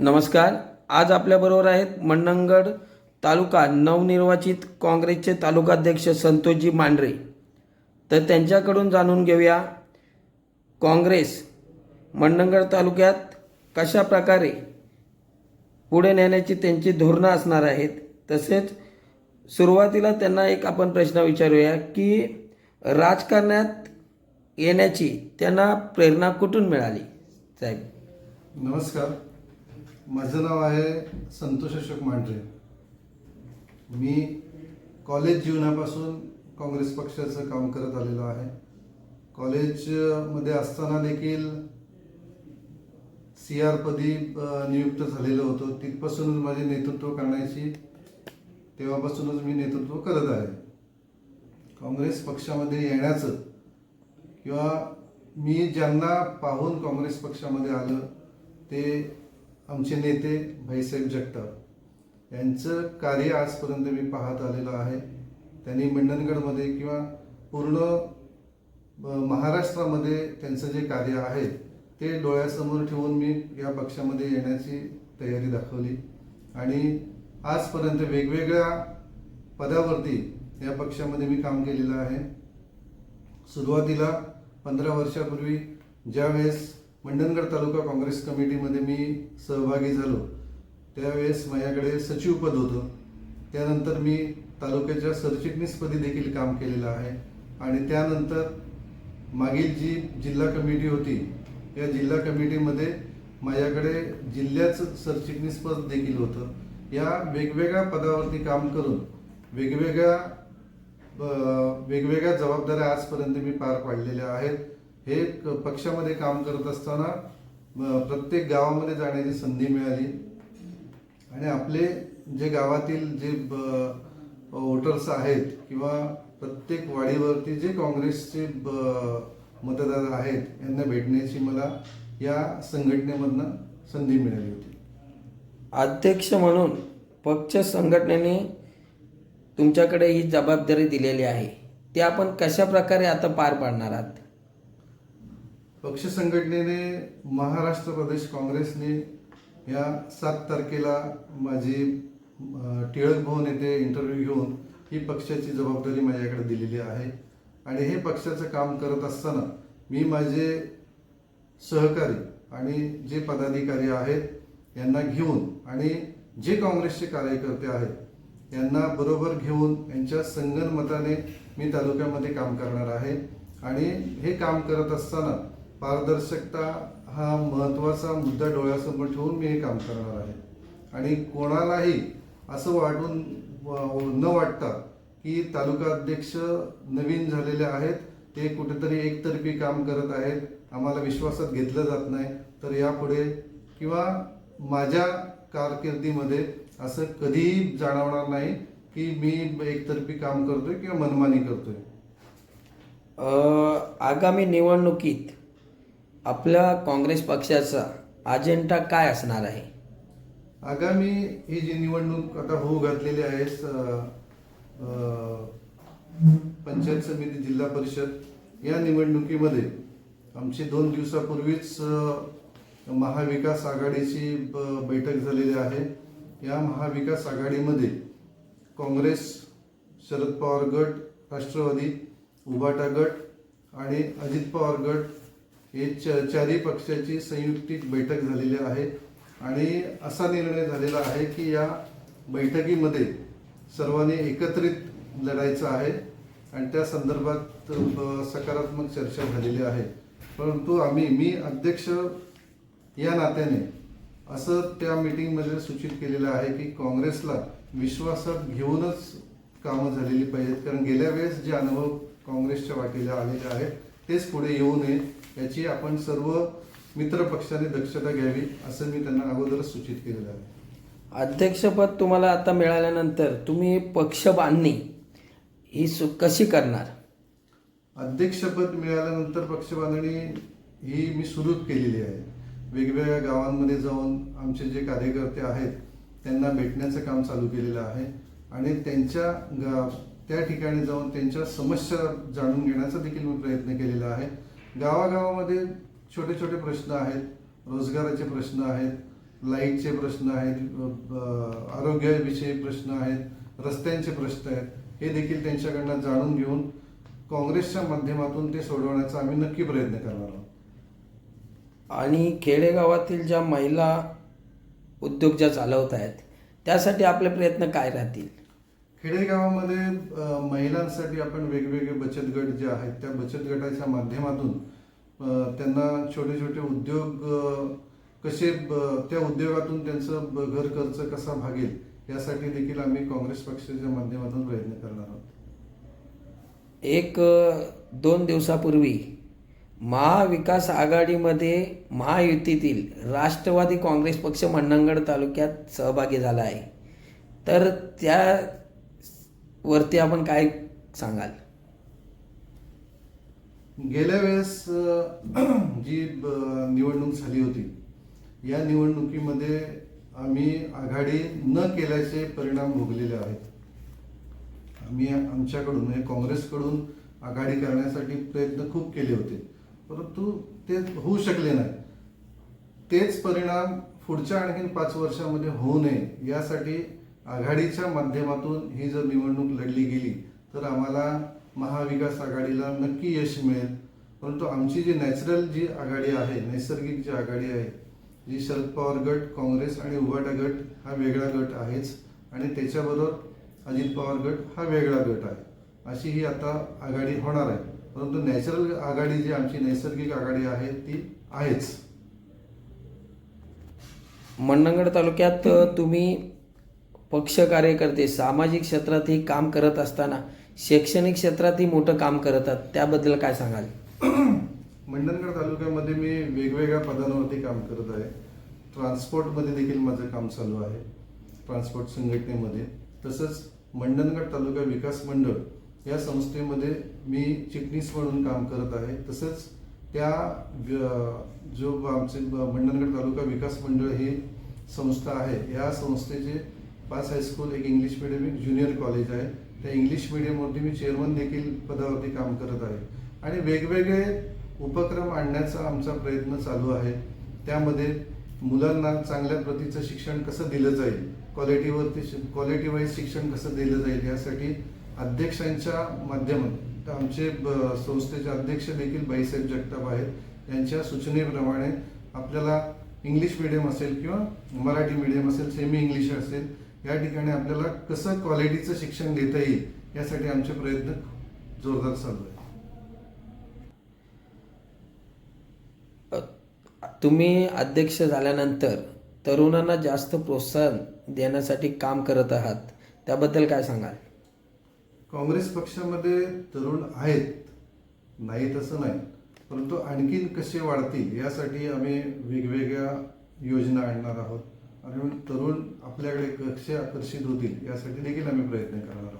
नमस्कार. आज आपल्याबरोबर आहेत मंडणगड तालुका नवनिर्वाचित काँग्रेसचे तालुकाध्यक्ष संतोषजी मांढरे. तर त्यांच्याकडून जाणून घेऊया काँग्रेस मंडणगड तालुक्यात कशा प्रकारे पुढे नेण्याची त्यांची धोरणं असणार आहेत? तसेच सुरुवातीला त्यांना एक आपण प्रश्न विचारूया की राजकारणात येण्याची त्यांना प्रेरणा कुठून मिळाली? साहेब. नमस्कार. माझं नाव आहे संतोष अशोक मांढरे. मी कॉलेज जीवनापासून काँग्रेस पक्षाचं काम करत आलेलो आहे. कॉलेजमध्ये असताना देखील सी आर पदी नियुक्त झालेलो होतो. तिथपासूनच माझे नेतृत्व करण्याची तेव्हापासूनच मी नेतृत्व करत आहे. काँग्रेस पक्षामध्ये येण्याचं किंवा मी ज्यांना पाहून काँग्रेस पक्षामध्ये आलं ते आमचे नेते भाईसाहेब जगताप. यांचं कार्य आजपर्यंत मी पाहत आलेलं आहे. त्यांनी मंडणगडमध्ये किंवा पूर्ण महाराष्ट्रामध्ये त्यांचं जे कार्य आहे ते डोळ्यासमोर ठेवून मी या पक्षामध्ये येण्याची तयारी दाखवली. आणि आजपर्यंत वेगवेगळ्या पदावरती या पक्षामध्ये मी काम केलेलं आहे. सुरुवातीला पंधरा वर्षापूर्वी ज्यावेळेस मंडणगड तालुका काँग्रेस कमिटीमध्ये मी सहभागी झालो. त्यावेळेस माझ्याकडे सचिवपद होतं. त्यानंतर मी तालुक्याच्या सरचिटणीसपदी देखील काम केलेलं आहे. आणि त्यानंतर मागील जी जिल्हा कमिटी होती या जिल्हा कमिटीमध्ये माझ्याकडे जिल्ह्याचं सरचिटणीसपद देखील होतं. या वेगवेगळ्या पदावरती काम करून वेगवेगळ्या वेगवेगळ्या जबाबदाऱ्या आजपर्यंत मी पार पाडलेल्या आहेत. हे क- पक्षामध्ये काम करत असताना प्रत्येक गावामध्ये जाण्याची संधी मिळाली. आणि आपले जे गावातील जे वोटर्स आहेत किंवा प्रत्येक वाडीवरती जे काँग्रेसचे ब- मतदार आहेत यांना भेटण्याची मला या संघटनेमधनं संधी मिळाली होती. अध्यक्ष म्हणून पक्ष संघटनेने तुमच्याकडे ही जबाबदारी दिलेली आहे. ते आपण कशा प्रकारे आता पार पाडणार आहात? पक्ष संघटनेने महाराष्ट्र प्रदेश काँग्रेसने या सात तारखेला माझी टिळक भवन येथे इंटरव्ह्यू घेऊन ही पक्षाची जबाबदारी माझ्याकडे दिलेली आहे. आणि हे पक्षाचं काम करत असताना मी माझे सहकारी आणि जे पदाधिकारी आहेत यांना घेऊन आणि जे काँग्रेसचे कार्यकर्ते आहेत यांना बरोबर घेऊन यांच्या संगनमताने मी तालुक्यामध्ये काम करणार आहे. आणि हे काम करत असताना पारदर्शकता हा महत्त्वाचा मुद्दा डोळ्यासमोर ठेवून मी हे काम करणार आहे. आणि कोणालाही असं वाटून न वाटता की तालुका अध्यक्ष नवीन झालेले आहेत ते कुठेतरी एकतर्फी काम करत आहेत आम्हाला विश्वासात घेतलं जात नाही तर यापुढे किंवा माझ्या कारकिर्दीमध्ये असं कधीही जाणवणार नाही की मी एकतर्फी काम करतोय किंवा मनमानी करतोय. आगामी निवडणुकीत आपल्या काँग्रेस पक्षाचा अजेंडा काय असणार आहे? आगामी ही जी निवडणूक आता होऊ घातलेली आहे पंचायत समिती जिल्हा परिषद या निवडणुकीमध्ये आमची दोन दिवसापूर्वीच महाविकास आघाडीची ब- बैठक झालेली आहे. या महाविकास आघाडीमध्ये काँग्रेस शरद पवार गट राष्ट्रवादी उबाटा गट आणि अजित पवार गट हे च चारही पक्षाची संयुक्तिक बैठक झालेली आहे. आणि असा निर्णय झालेला आहे की या बैठकीमध्ये सर्वांनी एकत्रित लढायचं आहे. आणि त्या संदर्भात सकारात्मक चर्चा झालेली आहे. परंतु आम्ही मी अध्यक्ष या नात्याने असं त्या मीटिंगमध्ये सूचित केलेलं आहे की काँग्रेसला विश्वासात घेऊनच कामं झालेली पाहिजेत. कारण गेल्या वेळेस जे अनुभव काँग्रेसच्या वाटेला आलेले आहेत तेच पुढे येऊ नये. याची आपण सर्व मित्र पक्षाने दक्षता घ्यावी असं मी त्यांना अगोदरच सूचित केलेलं आहे. अध्यक्षपद तुम्हाला आता मिळाल्यानंतर तुम्ही पक्ष बांधणी ही सु कशी करणार? अध्यक्षपद मिळाल्यानंतर पक्षबांधणी ही मी सुरू केलेली आहे. वेगवेगळ्या गावांमध्ये जाऊन आमचे जे कार्यकर्ते आहेत त्यांना भेटण्याचं काम चालू केलेलं आहे आणि त्यांच्या गा त्या ठिकाणी जाऊन त्यांच्या समस्या जाणून घेण्याचा देखील मी प्रयत्न केलेला आहे. गावागावामध्ये छोटे छोटे प्रश्न आहेत रोजगाराचे प्रश्न आहेत लाईटचे प्रश्न आहेत आरोग्याविषयी प्रश्न आहेत रस्त्यांचे प्रश्न आहेत हे देखील त्यांच्याकडनं जाणून घेऊन काँग्रेसच्या माध्यमातून ते सोडवण्याचा आम्ही नक्की प्रयत्न करणार आहोत. आणि खेडेगावातील ज्या महिला उद्योग ज्या चालवत आहेत त्यासाठी आपले प्रयत्न काय राहतील? खेडेगावामध्ये महिलांसाठी आपण वेगवेगळे बचत गट जे आहेत त्या बचत गटाच्या माध्यमातून त्यांना छोटे छोटे उद्योग कसे ब- त्या उद्योगातून त्यांचं घर खर्च कसा भागेल यासाठी देखील आम्ही काँग्रेस पक्षाच्या माध्यमातून प्रयत्न करणार आहोत. एक दोन दिवसापूर्वी महाविकास आघाडीमध्ये महायुतीतील राष्ट्रवादी काँग्रेस पक्ष मंडणगड तालुक्यात सहभागी झाला आहे. तर त्या वरती आपण काय सांगाल? गेल्या वेळेस जी निवडणूक झाली होती या निवडणुकीमध्ये आम्ही आघाडी न केल्याचे परिणाम भोगलेले आहेत. आम्ही आमच्याकडून म्हणजे काँग्रेसकडून आघाडी करण्यासाठी प्रयत्न खूप केले होते. परंतु ते होऊ शकले नाही. तेच परिणाम पुढच्या आणखीन पाच वर्षामध्ये होऊ नये यासाठी आघाडीच्या माध्यमातून ही जर निवडणूक लढली गेली तर आम्हाला महाविकास आघाडीला नक्की यश मिळेल. परंतु आमची जी नॅचरल जी आघाडी आहे नैसर्गिक जी आघाडी आहे जी शरद पवार गट काँग्रेस आणि उभाटा गट हा वेगळा गट आहेच. आणि त्याच्याबरोबर अजित पवार गट हा वेगळा गट आहे. अशी ही आता आघाडी होणार आहे. परंतु नॅचरल आघाडी जी आमची नैसर्गिक आघाडी आहे ती आहेच. मंडणगड तालुक्यात तुम्ही पक्ष कार्यकर्ते सामाजिक क्षेत्रातही काम करत असताना शैक्षणिक क्षेत्रातही मोठं काम करत त्याबद्दल काय सांगाल? मंडणगड तालुक्यामध्ये मी वेगवेगळ्या पदांवरती काम करत आहे. ट्रान्सपोर्टमध्ये देखील माझं काम चालू आहे ट्रान्सपोर्ट संघटनेमध्ये. तसंच मंडणगड तालुका विकास मंडळ या संस्थेमध्ये मी चिटणीस म्हणून काम करत आहे. तसंच त्या व्य- जो आमचे मंडणगड तालुका विकास मंडळ ही संस्था आहे या संस्थेचे पास हायस्कूल एक इंग्लिश मिडियम एक ज्युनियर कॉलेज आहे. त्या इंग्लिश मिडियमवरती मी चेअरमन देखील पदावरती काम करत आहे. आणि वेगवेगळे उपक्रम आणण्याचा आमचा प्रयत्न चालू आहे. त्यामध्ये मुलांना चांगल्या प्रतीचं शिक्षण कसं दिलं जाईल क्वालिटीवरती क्वालिटी वाईज शिक्षण कसं दिलं जाईल यासाठी अध्यक्षांच्या माध्यमात आमचे ब- संस्थेचे अध्यक्ष देखील बाईसाहेब जगताप आहेत. यांच्या सूचनेप्रमाणे आपल्याला इंग्लिश मिडियम असेल किंवा मराठी मिडियम असेल सेमी इंग्लिश असेल या ठिकाणी आपल्याला कसं क्वालिटीचं शिक्षण देता येईल यासाठी आमचे प्रयत्न जोरदार चालू आहे तुम्ही अध्यक्ष झाल्यानंतर तरुणांना जास्त प्रोत्साहन देण्यासाठी काम करत आहात त्याबद्दल काय सांगाल? काँग्रेस पक्षामध्ये तरुण आहेत नाही तसं नाही परंतु आणखीन कसे वाढतील यासाठी आम्ही वेगवेगळ्या योजना आणणार आहोत. आणि तरुण आपल्याकडे कसे आकर्षित होतील यासाठी देखील आम्ही प्रयत्न करणार आहोत.